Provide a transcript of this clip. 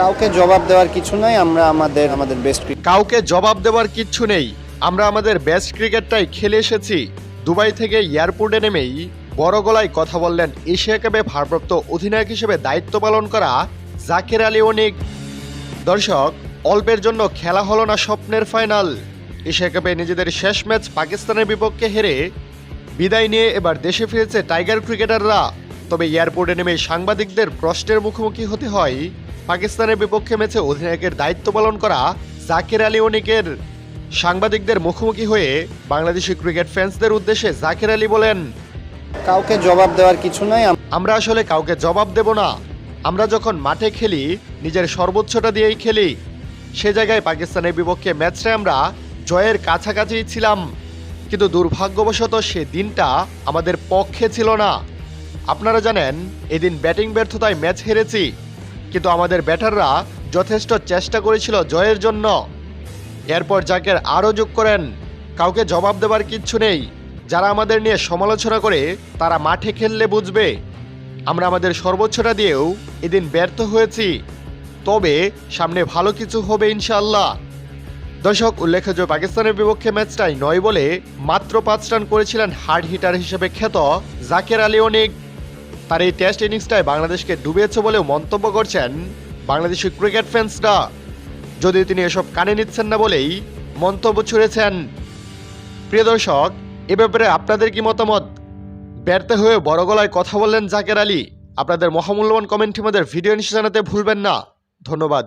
কাউকে জবাব দেওয়ার কিছু নাই, আমরা আমাদের আমাদের বেস্ট কাউকে জবাব দেওয়ার কিচ্ছু নেই। আমরা আমাদের বেস্ট ক্রিকেটটাই খেলে এসেছি। দুবাই থেকে এয়ারপোর্টে নেমেই বড় গলায় কথা বললেন এশিয়া কাপে ভারপ্রাপ্ত অধিনায়ক হিসেবে দায়িত্ব পালন করা জাকির আলী অনিক। দর্শক, অল্পের জন্য খেলা হলো না স্বপ্নের ফাইনাল এশিয়া কাপে নিজেদের শেষ ম্যাচ পাকিস্তানের বিপক্ষে হেরে বিদায় নিয়ে এবার দেশে ফিরেছে টাইগার ক্রিকেটাররা। তবে এয়ারপোর্টে নেমে সাংবাদিকদের প্রশ্নের মুখোমুখি হতে হয় পাকিস্তানের বিপক্ষে ম্যাচে অধিনায়কের দায়িত্ব পালন করা জাকির আলী অনিকের সাংবাদিকদের মুখোমুখি হয়ে বাংলাদেশি ক্রিকেট ফ্যান্সদের উদ্দেশ্যে জাকির আলী বলেন কাউকে জবাব দেওয়ার কিছু নাই আমরা আসলে কাউকে জবাব দেব না। আমরা যখন মাঠে খেলি নিজের সর্বোচ্চটা দিয়েই খেলি। সে জায়গায় পাকিস্তানের বিপক্ষে ম্যাচটা আমরা জয়ের কাছাকাছি ছিলাম। কিন্তু দুর্ভাগ্যবশত সে দিনটা আমাদের পক্ষে ছিল না। আপনারা জানেন এদিন ব্যাটিং ব্যর্থতায় ম্যাচ হেরেছি। কিন্তু আমাদের ব্যাটাররা যথেষ্ট চেষ্টা করেছিল জয়ের জন্য। এরপর জাকের আরও যোগ করেন। কাউকে জবাব দেবার কিচ্ছু নেই। যারা আমাদের নিয়ে সমালোচনা করে, তারা মাঠে খেললে বুঝবে। আমরা আমাদের সর্বোচ্চটা দিয়েও এদিন ব্যর্থ হয়েছি। তবে সামনে ভালো কিছু হবে ইনশাল্লাহ দর্শক উল্লেখ্য পাকিস্তানের বিপক্ষে ম্যাচটাই নয় বলে মাত্র পাঁচ রান করেছিলেন হার্ড হিটার হিসেবে খ্যাত জাকের আলী অনিক। তার এই টেস্ট ইনিংসটায় বাংলাদেশকে ডুবিয়েছে বলেও মন্তব্য করছেন বাংলাদেশি ক্রিকেট ফ্যান্সরা যদিও তিনি এসব কানে নিচ্ছেন না বলেই মন্তব্য ছুড়েছেন। প্রিয় দর্শক, এ ব্যাপারে আপনাদের কি মতামত? ব্যর্থ হয়ে বড় গলায় কথা বললেন জাকের আলী। আপনাদের মহামূল্যবান কমেন্টটি আমাদের ভিডিও নিচে জানাতে ভুলবেন না। ধন্যবাদ।